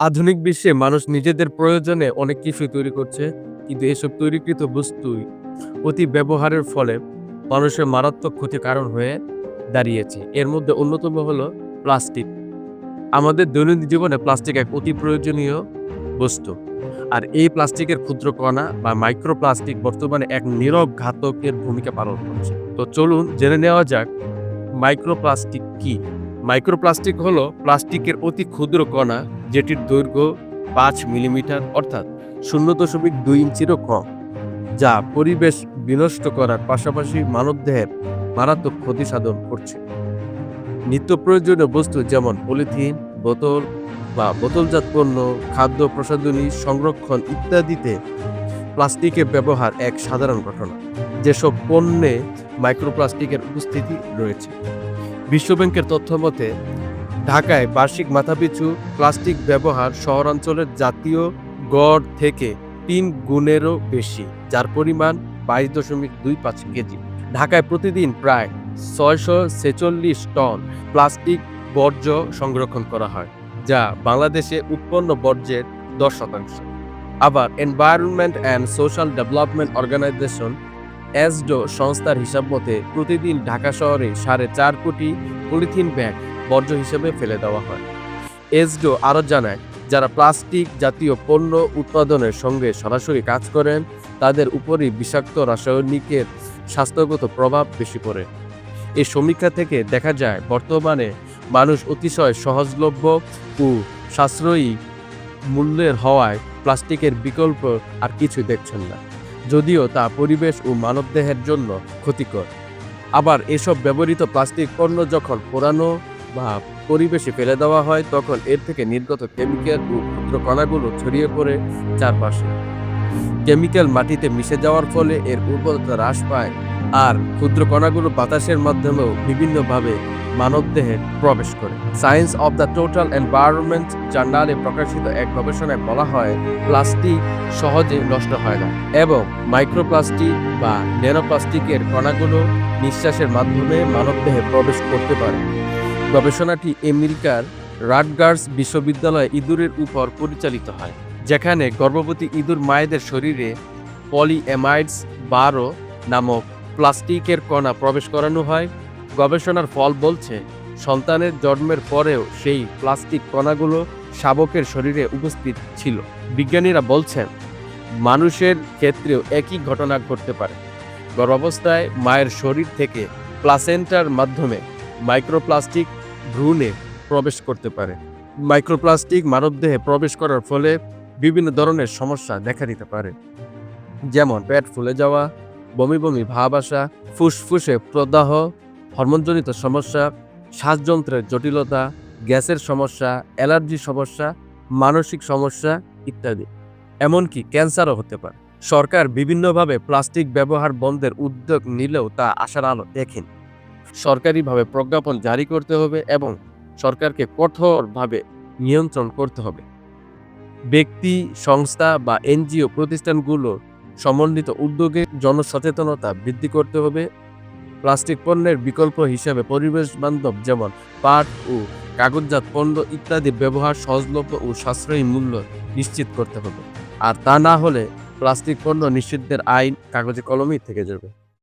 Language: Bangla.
আধুনিক বিশ্বে মানুষ নিজেদের প্রয়োজনে অনেক কিছুই তৈরি করছে, কিন্তু এসব তৈরিকৃত বস্তুই অতি ব্যবহারের ফলে মানুষের মারাত্মক ক্ষতির কারণ হয়ে দাঁড়িয়েছে। এর মধ্যে অন্যতম হলো প্লাস্টিক। আমাদের দৈনন্দিন জীবনে প্লাস্টিক এক অতি প্রয়োজনীয় বস্তু। আর এই প্লাস্টিকের ক্ষুদ্র কণা বা মাইক্রোপ্লাস্টিক বর্তমানে এক নীরব ঘাতকের ভূমিকা পালন করছে। তো চলুন জেনে নেওয়া যাক মাইক্রোপ্লাস্টিক কি? মাইক্রোপ্লাস্টিক হলো প্লাস্টিকের অতি ক্ষুদ্র কণা যেটির দৈর্ঘ্য পাঁচ মিলিমিটার অর্থাৎ শূন্য দশমিক দুই ইঞ্চিরও কম, যা পরিবেশ বিনষ্ট করার পাশাপাশি মানবদেহের মারাত্মক ক্ষতি সাধন করছে। নিত্য প্রয়োজনীয় বস্তু যেমন পলিথিন, বোতল বা বোতলজাত পণ্য, খাদ্য প্রসাধনী সংরক্ষণ ইত্যাদিতে প্লাস্টিকের ব্যবহার এক সাধারণ ঘটনা, যেসব পণ্যে মাইক্রোপ্লাস্টিকের উপস্থিতি রয়েছে। বিশ্বব্যাংকের তথ্য মতে ঢাকায় বার্ষিক মাথাপিছু প্লাস্টিক ব্যবহার শহরাঞ্চলের জাতীয় গড় থেকে তিন গুণেরও বেশি, যার পরিমাণ বাইশ দশমিক দুই পাঁচ কেজি। ঢাকায় প্রতিদিন প্রায় ছয়শো ছেচল্লিশ টন প্লাস্টিক বর্জ্য সংরক্ষণ করা হয়, যা বাংলাদেশে উৎপন্ন বর্জ্যের দশ শতাংশ। আবার environment and social development organization ESDO সংস্থার হিসাব মতে প্রতিদিন ঢাকা শহরে সাড়ে চার কোটি পলিথিন ব্যাগ বর্জ্য হিসেবে ফেলে দেওয়া হয়। এসডো আরও জানায়, যারা প্লাস্টিক জাতীয় পণ্য উৎপাদনের সঙ্গে সরাসরি কাজ করেন, তাদের উপরই বিষাক্ত রাসায়নিকের স্বাস্থ্যগত প্রভাব বেশি পড়ে। এই সমীক্ষা থেকে দেখা যায়, বর্তমানে মানুষ অতিশয় সহজলভ্য ও সাশ্রয়ী মূল্যের হওয়ায় প্লাস্টিকের বিকল্প আর কিছু দেখছেন না। যদিও তা পরিবেশ ও মানবদেহের জন্য ক্ষতিকর। আবার এসব ব্যবহৃত প্লাস্টিক পণ্য যখন পোড়ানো বা পরিবেশে ফেলে দেওয়া হয়, তখন এর থেকে নির্গত কেমিক্যাল ও ক্ষুদ্র কণাগুলো ছড়িয়ে পড়ে চারপাশে। কেমিক্যাল মাটিতে মিশে যাওয়ার ফলে এর উর্বরতা হ্রাস পায় আর ক্ষুদ্র কণাগুলো বাতাসের মাধ্যমেও বিভিন্নভাবে মানবদেহে প্রবেশ করে। Science of the total environment জার্নালে প্রকাশিত এক গবেষণায় বলা হয় প্লাস্টিক সহজে নষ্ট হয় না এবং মাইক্রোপ্লাস্টিক বা ন্যানোপ্লাস্টিকের কণাগুলো নিঃশ্বাসের মাধ্যমে মানবদেহে প্রবেশ করতে পারে। গবেষণাটি আমেরিকার রাটগার্স বিশ্ববিদ্যালয় ইঁদুরের উপর পরিচালিত হয়, যেখানে গর্ভবতী ইঁদুর মায়েদের শরীরে পলিএমাইডস বারো নামক প্লাস্টিকের কণা প্রবেশ করানো হয়। গবেষণার ফল বলছে, সন্তানের জন্মের পরেও সেই প্লাস্টিক কণাগুলো শাবকের শরীরে উপস্থিত ছিল। বিজ্ঞানীরা বলছেন, মানুষের ক্ষেত্রেও একই ঘটনা ঘটতে পারে। গর্ভাবস্থায় মায়ের শরীর থেকে প্লাসেন্টার মাধ্যমে মাইক্রোপ্লাস্টিক ভ্রূণে প্রবেশ করতে পারে। মাইক্রোপ্লাস্টিক মানবদেহে প্রবেশ করার ফলে বিভিন্ন ধরনের সমস্যা দেখা দিতে পারে। যেমন, পেট ফুলে যাওয়া, বমি বমি ভাব আসা, ফুসফুসে প্রদাহ, হরমোনজনিত সমস্যা, শ্বাসযন্ত্রের জটিলতা, গ্যাসের সমস্যা, অ্যালার্জি সমস্যা, মানসিক সমস্যা ইত্যাদি। এমনকি ক্যান্সারও হতে পারে। সরকার বিভিন্নভাবে প্লাস্টিক ব্যবহার বন্ধের উদ্যোগ নিলেও তা আশার আলো দেখেন। সরকারিভাবে প্রজ্ঞাপন জারি করতে হবে এবং সরকারকে কঠোরভাবে নিয়ন্ত্রণ করতে হবে। ব্যক্তি, সংস্থা বা এনজিও প্রতিষ্ঠানগুলো সমন্বিত উদ্যোগে জনসচেতনতা বৃদ্ধি করতে হবে। প্লাস্টিক পণ্যের বিকল্প হিসাবে পরিবেশ বান্ধব যেমন পাট ও কাগজজাত পণ্য ইত্যাদি ব্যবহার সহজলভ্য ও সাশ্রয়ী মূল্য নিশ্চিত করতে হবে। আর তা না হলে প্লাস্টিক পণ্য নিষিদ্ধের আইন কাগজে কলমেই থেকে যাবে।